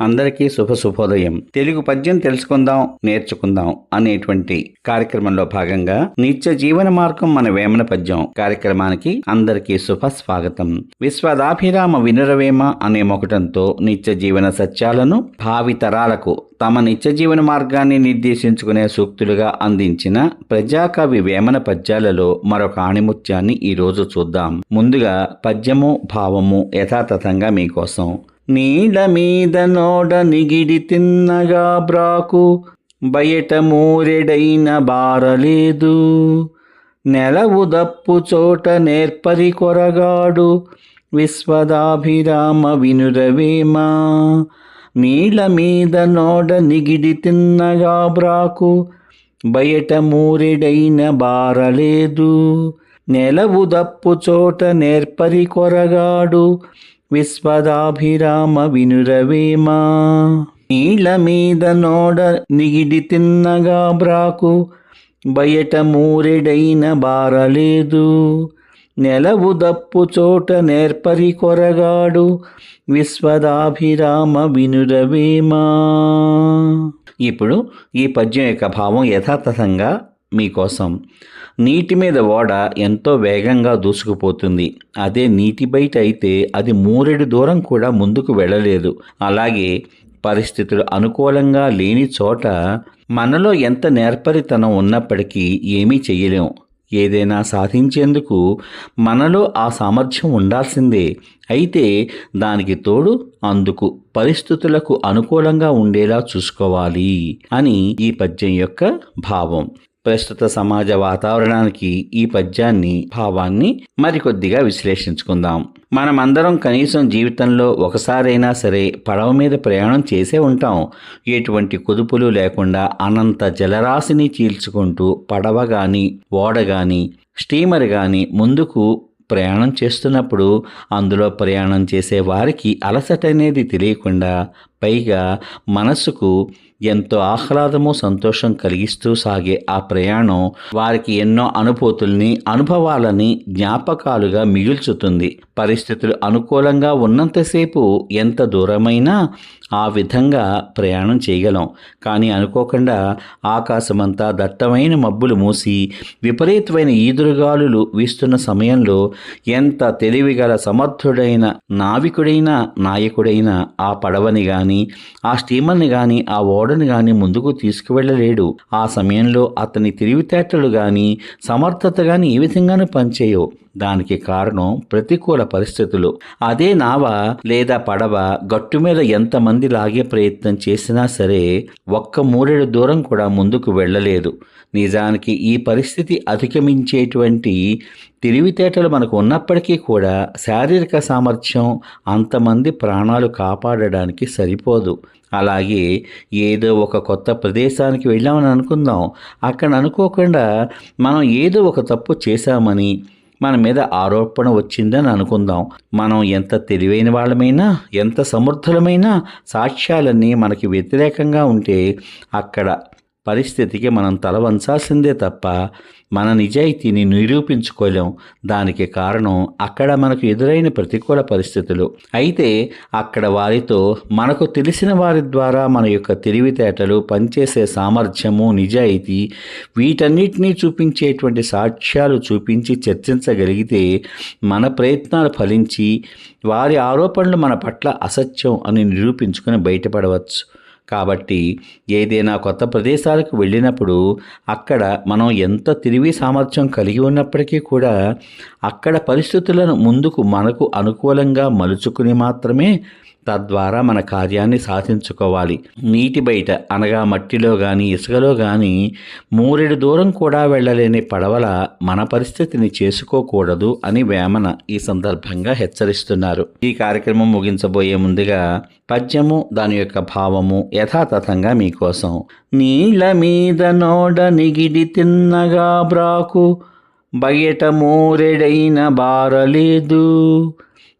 అందరికీ శుభ శుభోదయం. తెలుగు పద్యం తెలుసుకుందాం నేర్చుకుందాం అనేటువంటి కార్యక్రమంలో భాగంగా నిత్య జీవన మార్గం మన వేమన పద్యం కార్యక్రమానికి అందరికీ శుభ స్వాగతం. విశ్వదాభిరామ వినురవేమ అనే మొకటంతో నిత్య జీవన సత్యాలను భావితరాలకు తమ నిత్య జీవన మార్గాన్ని నిర్దేశించుకునే సూక్తులుగా అందించిన ప్రజాకవి వేమన పద్యాలలో మరొక ఆణిముత్యాన్ని ఈ రోజు చూద్దాం. ముందుగా పద్యము భావము యథాతథంగా మీకోసం నీడ మీద నోడ నిగిడి తిన్నగా బ్రాకు బయట మూరెడైన బారలేదు. నెలవు దప్పు చోట నేర్పరి కొరగాడు విశ్వదాభిరామ వినురవేమా. నీళ్ళ మీద నోడ నిగిడి తిన్నగా బ్రాకు బయట మూరెడైన బారలేదు. నెలవు దప్పు చోట నేర్పరి కొరగాడు విశ్వదాభిరామ వినురవేమా నీళ్ళ మీద నోడ నిగిడి తిన్నగా బ్రాకు. బయట మూరెడైన బారలేదు నెలవు దప్పు చోట నేర్పరి కొరగాడు. విశ్వదాభిరామ వినురవేమా ఇప్పుడు ఈ పద్యం యొక్క భావం యథాతథంగా మీకోసం నీటి మీద ఓడ ఎంతో వేగంగా దూసుకుపోతుంది. అదే నీటి బయట అయితే అది మూరెడు దూరం కూడా ముందుకు వెళ్ళలేదు. అలాగే పరిస్థితులు అనుకూలంగా లేని చోట మనలో ఎంత నేర్పరితనం ఉన్నప్పటికీ ఏమీ చెయ్యలేం. ఏదైనా సాధించేందుకు మనలో ఆ సామర్థ్యం ఉండాల్సిందే. అయితే దానికి తోడు అందుకు పరిస్థితులకు అనుకూలంగా ఉండేలా చూసుకోవాలి అని ఈ పద్యం యొక్క భావం. ప్రస్తుత సమాజ వాతావరణానికి ఈ పద్యాన్ని భావాన్ని మరికొద్దిగా విశ్లేషించుకుందాం. మనమందరం కనీసం జీవితంలో ఒకసారైనా సరే పడవ మీద ప్రయాణం చేసే ఉంటాం. ఎటువంటి కుదుపులు లేకుండా అనంత జలరాశిని చీల్చుకుంటూ పడవ కానీ ఓడ కానీ స్టీమర్ కానీ ముందుకు ప్రయాణం చేస్తున్నప్పుడు అందులో ప్రయాణం చేసే వారికి అలసట అనేది తెలియకుండా పైగా మనసుకు ఎంతో ఆహ్లాదము సంతోషం కలిగిస్తూ సాగే ఆ ప్రయాణం వారికి ఎన్నో అనుభూతుల్ని అనుభవాలని జ్ఞాపకాలుగా మిగుల్చుతుంది. పరిస్థితులు అనుకూలంగా ఉన్నంతసేపు ఎంత దూరమైనా ఆ విధంగా ప్రయాణం చేయగలం. కానీ అనుకోకుండా ఆకాశమంతా దట్టమైన మబ్బులు మూసి విపరీతమైన ఈదురుగాలులు వీస్తున్న సమయంలో ఎంత తెలివిగల సమర్థుడైన నావికుడైన నాయకుడైన ఆ పడవని కానీ ఆ స్టీమర్ని కానీ ఆ ఓడని కానీ ముందుకు తీసుకువెళ్ళలేడు. ఆ సమయంలో అతని తెలివితేటలు కానీ సమర్థత కానీ ఏ విధంగానూ పనిచేయవు. దానికి కారణం ప్రతికూల పరిస్థితులు. అదే నావ లేదా పడవ గట్టు మీద ఎంతమంది లాగే ప్రయత్నం చేసినా సరే ఒక్క మూడేడు దూరం కూడా ముందుకు వెళ్ళలేదు. నిజానికి ఈ పరిస్థితి అధిగమించేటువంటి తెలివితేటలు మనకు ఉన్నప్పటికీ కూడా శారీరక సామర్థ్యం అంతమంది ప్రాణాలు కాపాడడానికి సరిపోదు. అలాగే ఏదో ఒక కొత్త ప్రదేశానికి వెళ్ళామని అనుకుందాం. అక్కడ అనుకోకుండా మనం ఏదో ఒక తప్పు చేశామని మన మీద ఆరోపణ వచ్చిందని అనుకుందాం. మనం ఎంత తెలివైన వాళ్ళమైనా ఎంత సమర్థులమైనా సాక్ష్యాలన్నీ మనకి వ్యతిరేకంగా ఉంటే అక్కడ పరిస్థితికి మనం తల వంచాల్సిందే తప్ప మన నిజాయితీని నిరూపించుకోలేం. దానికి కారణం అక్కడ మనకు ఎదురైన ప్రతికూల పరిస్థితులు. అయితే అక్కడ వారితో మనకు తెలిసిన వారి ద్వారా మన యొక్క తెలివితేటలు పనిచేసే సామర్థ్యము నిజాయితీ వీటన్నిటినీ చూపించేటువంటి సాక్ష్యాలు చూపించి చర్చించగలిగితే మన ప్రయత్నాలు ఫలించి వారి ఆరోపణలు మన పట్ల అసత్యం అని నిరూపించుకొని బయటపడవచ్చు. కాబట్టి ఏదైనా కొత్త ప్రదేశాలకు వెళ్ళినప్పుడు అక్కడ మనం ఎంత తిరిగి సామర్థ్యం కలిగి ఉన్నప్పటికీ కూడా అక్కడ పరిస్థితులను ముందుకు మనకు అనుకూలంగా మలుచుకుని మాత్రమే తద్వారా మన కార్యాన్ని సాధించుకోవాలి. నీటి బయట అనగా మట్టిలో కానీ ఇసుకలో కానీ మూరెడు దూరం కూడా వెళ్ళలేని పడవల మన పరిస్థితిని చేసుకోకూడదు అని వేమన ఈ సందర్భంగా హెచ్చరిస్తున్నారు. ఈ కార్యక్రమం ముగించబోయే ముందుగా పద్యము దాని యొక్క భావము యథాతథంగా మీకోసం. నీళ్ళ మీద నోడ నిగిడి తిన్నగా బ్రాకు బయట మూరెడైన బారలేదు.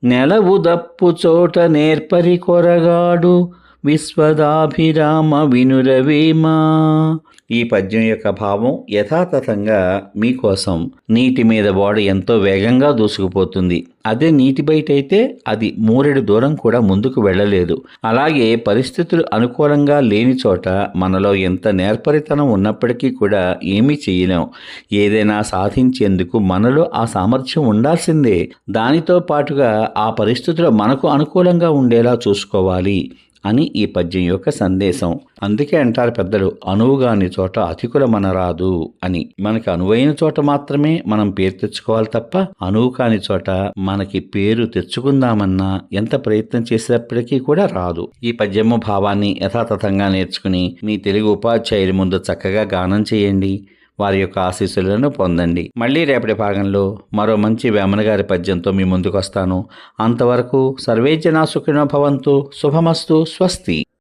నెలవు దప్పు చోట నేర్పరి కొరగాడు. విశ్వదాభిరామ వినురవేమా ఈ పద్యం యొక్క భావం యథాతథంగా మీకోసం నీటి మీద ఓడ ఎంతో వేగంగా దూసుకుపోతుంది. అదే నీటి బయట అయితే అది మూరెడు దూరం కూడా ముందుకు వెళ్ళలేదు. అలాగే పరిస్థితులు అనుకూలంగా లేని చోట మనలో ఎంత నేర్పరితనం ఉన్నప్పటికీ కూడా ఏమీ చేయలేం. ఏదైనా సాధించేందుకు మనలో ఆ సామర్థ్యం ఉండాల్సిందే. దానితో పాటుగా ఆ పరిస్థితులు మనకు అనుకూలంగా ఉండేలా చూసుకోవాలి. అని ఈ పద్యం యొక్క సందేశం. అందుకే అంటారు పెద్దలు అనువుగాని చోట అతికులమనరాదు అని. మనకి అనువైన చోట మాత్రమే మనం పేరు తెచ్చుకోవాలి తప్ప అనువు కాని చోట మనకి పేరు తెచ్చుకుందామన్నా ఎంత ప్రయత్నం చేసేటప్పటికీ కూడా రాదు. ఈ పద్యము భావాన్ని యథాతథంగా నేర్చుకుని మీ తెలుగు ఉపాధ్యాయుల ముందు చక్కగా గానం చేయండి. వారి యొక్క ఆశీస్సులను పొందండి. మళ్ళీ రేపటి భాగంలో మరో మంచి వేమన గారి పద్యంతో మీ ముందుకు వస్తాను అంతవరకు సర్వేజనా సుఖినో భవంతు శుభమస్తు స్వస్తి.